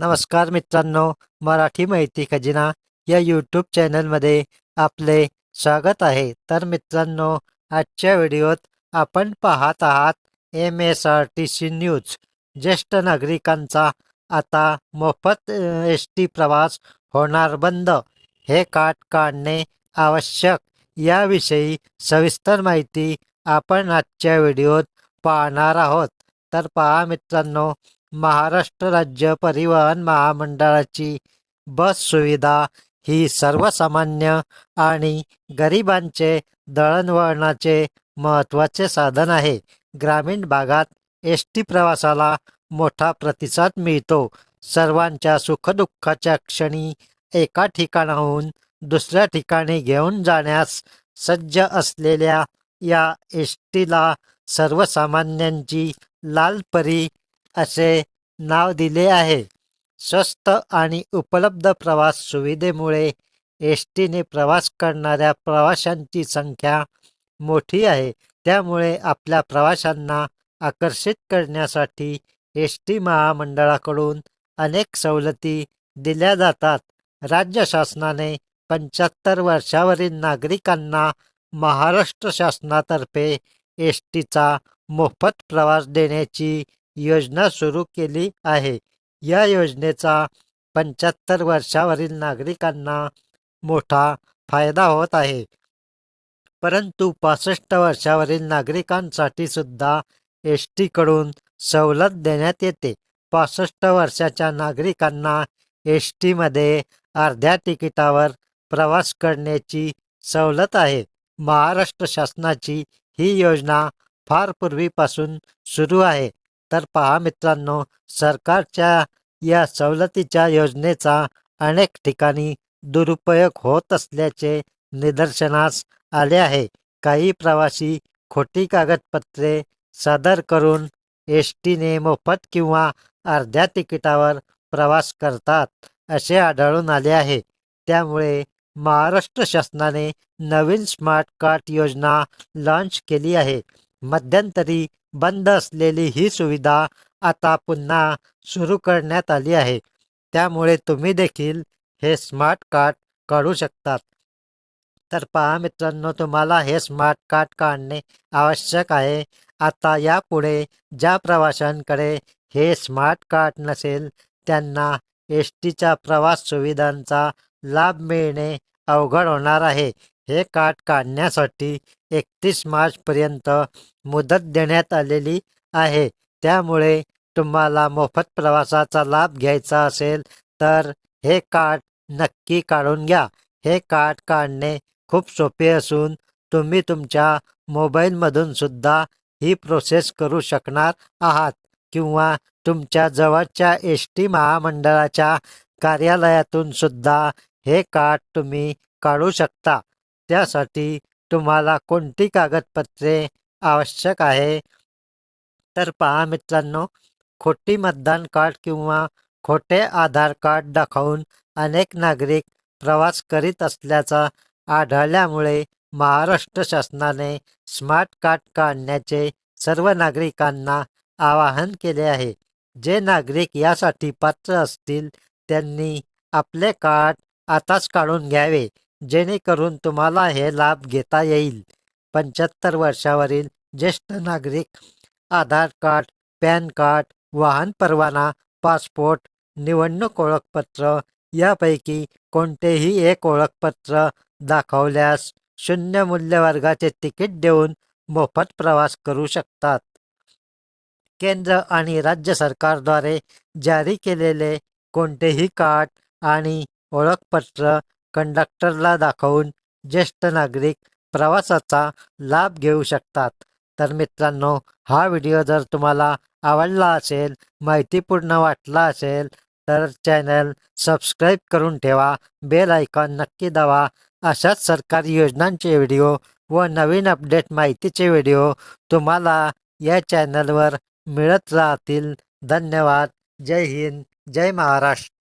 नमस्कार मित्रांनो मराठी माहिती खजिना या यूट्यूब चॅनलमध्ये आपले स्वागत आहे. तर मित्रांनो आजच्या व्हिडिओत आपण पाहत आहात M S R T C news. ज्येष्ठ नागरिकांचा आता मोफत एस टी प्रवास होणार बंद. हे काट काढणे आवश्यक. याविषयी सविस्तर माहिती आपण आजच्या व्हिडिओत पाहणार आहोत. तर पहा मित्रांनो महाराष्ट्र राज्य परिवहन महामंडळाची बस सुविधा ही सर्वसामान्य आणि गरिबांचे दळणवळणाचे महत्त्वाचे साधन आहे. ग्रामीण भागात एस टी प्रवासाला मोठा प्रतिसाद मिळतो. सर्वांच्या सुखदुःखाच्या क्षणी एका ठिकाणाहून दुसऱ्या ठिकाणी घेऊन जाण्यास सज्ज असलेल्या या एस टीला सर्वसामान्यांची लालपरी असे नाव दिले आहे. स्वस्त आणि उपलब्ध प्रवास सुविधेमुळे एस टीने प्रवास करणाऱ्या प्रवाशांची संख्या मोठी आहे. त्यामुळे आपल्या प्रवाशांना आकर्षित करण्यासाठी एस टी महामंडळाकडून अनेक सवलती दिल्या जातात. राज्य शासनाने पंच्याहत्तर वर्षावरील नागरिकांना महाराष्ट्र शासनातर्फे एस टीचा मोफत प्रवास देण्याची योजना सुरू केली आहे. या योजनेचा पंच्याहत्तर वर्षावरील नागरिकांना मोठा फायदा होत आहे. परंतु पासष्ट वर्षावरील नागरिकांसाठी सुद्धा एस टीकडून सवलत देण्यात येते. पासष्ट वर्षाच्या नागरिकांना एस टीमध्ये अर्ध्या तिकिटावर प्रवास करण्याची सवलत आहे. महाराष्ट्र शासनाची ही योजना फार पूर्वीपासून सुरू आहे. तर पहा मित्रांनो सरकारच्या या सवलतीच्या योजनेचा अनेक ठिकाणी दुरुपयोग होत असल्याचे निदर्शनास आले आहे. काही प्रवासी खोटी कागदपत्रे सादर करून एस टीने मोफत किंवा अर्ध्या तिकिटावर प्रवास करतात असे आढळून आले आहे. त्यामुळे महाराष्ट्र शासनाने नवीन स्मार्ट कार्ड योजना लॉन्च केली आहे. मध्यंतरी बंद असलेली ही सुविधा आता पुन्हा सुरू करण्यात आली आहे. त्यामुळे तुम्ही देखील हे स्मार्ट कार्ड काढू शकतात. तर पहा मित्रांनो तुम्हाला हे स्मार्ट कार्ड काढणे आवश्यक आहे. आता यापुढे ज्या प्रवाशांकडे हे स्मार्ट कार्ड नसेल त्यांना एस टीच्या प्रवास सुविधांचा लाभ मिळणे अवघड होणार आहे. हे कार्ड काढण्यासाठी एकतीस मार्चपर्यंत मुदत देण्यात आलेली आहे. त्यामुळे तुम्हाला मोफत प्रवासाचा लाभ घ्यायचा असेल तर हे कार्ड नक्की काढून घ्या. हे कार्ड काढणे खूप सोपे असून तुम्ही तुमच्या मोबाईलमधून सुद्धा ही प्रोसेस करू शकणार आहात किंवा तुमच्या जवळच्या एस टी महामंडळाच्या कार्यालयातून सुद्धा हे कार्ड तुम्ही काढू शकता. त्यासाठी तुम्हाला कोणती कागदपत्रे आवश्यक आहे? तर पहा मित्रांनो खोटी मतदान कार्ड किंवा खोटे आधार कार्ड दाखवून अनेक नागरिक प्रवास करीत असल्याचा आढळल्यामुळे महाराष्ट्र शासनाने स्मार्ट कार्ड काढण्याचे सर्व नागरिकांना आवाहन केले आहे. जे नागरिक यासाठी पात्र असतील त्यांनी आपले कार्ड आताच काढून घ्यावे. जेणेकरून तुम्हाला हे लाभ घेता येईल. पंच्याहत्तर वर्षावरील ज्येष्ठ नागरिक आधार कार्ड पॅन कार्ड वाहन परवाना पासपोर्ट निवडणूक ओळखपत्र यापैकी कोणतेही एक ओळखपत्र दाखवल्यास शून्य मूल्यवर्गाचे तिकीट देऊन मोफत प्रवास करू शकतात. केंद्र आणि राज्य सरकारद्वारे जारी केलेले कोणतेही कार्ड आणि ओळखपत्र कंडक्टरला दाखवून ज्येष्ठ नागरिक प्रवासाचा लाभ घेऊ शकतात. तर मित्रांनो हा व्हिडिओ जर तुम्हाला आवडला असेल माहितीपूर्ण वाटला असेल तर चॅनल सबस्क्राईब करून ठेवा बेल आयकॉन नक्की दावा अशाच सरकारी योजनांचे व्हिडिओ व नवीन अपडेट माहितीचे व्हिडिओ तुम्हाला या चॅनलवर मिळत राहतील. धन्यवाद. जय हिंद. जय महाराष्ट्र.